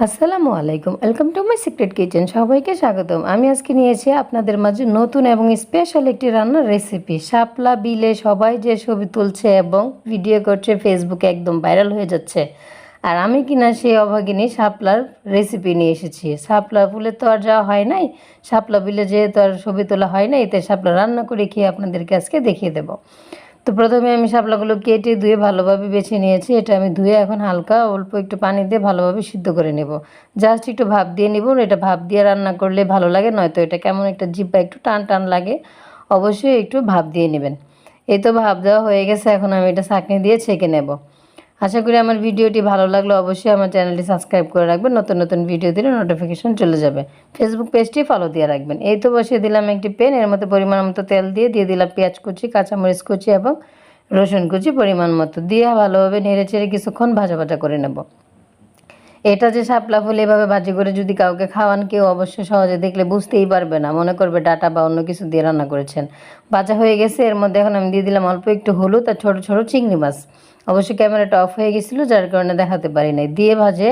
আসসালামু আলাইকুম। Welcome to my secret kitchen সবাইকে স্বাগতম। আমি আজকে নিয়েছি আপনাদের মাঝে নতুন এবং স্পেশাল একটি রান্নার রেসিপি শাপলা, বিলে, সবাই যে ছবি তুলছে এবং ভিডিও করছে ফেসবুকে একদম ভাইরাল হয়ে যাচ্ছে। আর আমি কিনা সেই অভাগিনী শাপলার রেসিপি নিয়ে এসেছি। শাপলা ফুলে তো আর যাওয়া হয় নাই। শাপলা বিলে যেহেতু আর ছবি তোলা হয় নাই এতে শাপলা রান্না করে খেয়ে আপনাদেরকে আজকে দেখিয়ে দেবো। তো প্রথমে আমি শাপলাগুলো কেটে ধুয়ে ভালোভাবে বেছে নিয়েছি। এটা আমি ধুয়ে এখন হালকা অল্প একটু পানি দিয়ে ভালোভাবে সিদ্ধ করে নেব। জাস্ট একটু ভাপ দিয়ে নেব। এটা ভাপ দিয়ে রান্না করলে ভালো লাগে, নয়তো এটা কেমন একটা জিব্বা একটু টান টান লাগে, অবশ্যই একটু ভাপ দিয়ে নেবেন। এই তো ভাপ দেওয়া হয়ে গেছে। এখন আমি এটা ছাঁকনি দিয়ে ছেঁকে নেব। আশা করি আমার ভিডিওটি ভালো লাগলে অবশ্যই আমার চ্যানেলটি সাবস্ক্রাইব করে রাখবেন। নতুন নতুন ভিডিও দিলে নোটিফিকেশন চলে যাবে। ফেসবুক পেজটি ফলো দিয়ে রাখবেন। এই তো বসিয়ে দিলাম একটি পেন এর মধ্যে পরিমাণ মতো তেল দিয়ে দিয়ে দিলাম পেঁয়াজ কুচি, কাঁচামরিচ কুচি এবং রসুন কুচি পরিমাণ মতো। দিয়ে ভালোভাবে নেড়ে চেড়ে কিছুক্ষণ ভাজা ভাজা করে নেব। এটা যে শাপলা ফুল এভাবে ভাজি করে যদি কাউকে খাওয়ান, কেউ অবশ্য সহজে দেখলে বুঝতেই পারবে না। মনে করবে ডাটা বা অন্য কিছু দিয়ে রান্না করেছেন। ভাজা হয়ে গেছে, এর মধ্যে এখন আমি দিয়ে দিলাম অল্প একটু হলুদ আর ছোটো ছোটো চিংড়ি মাছ। অবশ্যই ক্যামেরাটা অফ হয়ে গেছিল, যার কারণে দেখাতে পারি নাই। দিয়ে ভাজে,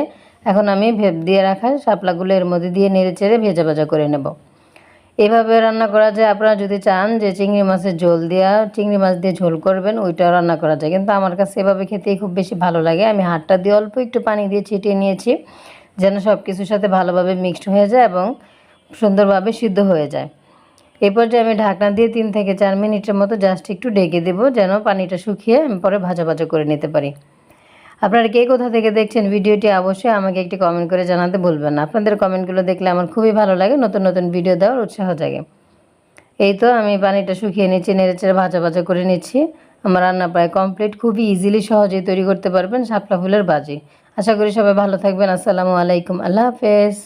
এখন আমি ভেপ দিয়ে রাখা শাপলাগুলো এর মধ্যে দিয়ে নেড়ে চেড়ে ভেজা ভাজা করে নেব। এভাবে রান্না করা যায়। আপনারা যদি চান যে চিংড়ি মাছের ঝোল দেওয়া চিংড়ি মাছ দিয়ে ঝোল করবেন, ওইটাও রান্না করা যায়। কিন্তু আমার কাছে এভাবে খেতেই খুব বেশি ভালো লাগে। আমি হাতটা দিয়ে অল্প একটু পানি দিয়ে ছিটিয়ে নিয়েছি, যেন সব কিছুর সাথে ভালোভাবে মিক্সড হয়ে যায় এবং সুন্দরভাবে সিদ্ধ হয়ে যায়। এরপর যে আমি ঢাকনা দিয়ে তিন থেকে চার মিনিটের মতো জাস্ট একটু ডেকে দেবো, যেন পানিটা শুকিয়ে আমি পরে ভাজা ভাজা করে নিতে পারি। আপনারা কে কোথা থেকে দেখছেন ভিডিওটি অবশ্যই আমাকে একটি কমেন্ট করে জানাতে ভুলবেন না। আপনাদের কমেন্টগুলো দেখলে আমার খুবই ভালো লাগে, নতুন নতুন ভিডিও দেওয়ার উৎসাহ জাগে। এই তো আমি পানিটা শুকিয়ে নিচ্ছি, নেড়ে চেড়ে ভাজা ভাজা করে নিচ্ছি। আমার রান্না প্রায় কমপ্লিট খুবই ইজিলি সহজেই তৈরি করতে পারবেন শাপলা ফুলের বাজি। আশা করি সবাই ভালো থাকবেন, আসসালামু আলাইকুম, আল্লাহ হাফেজ।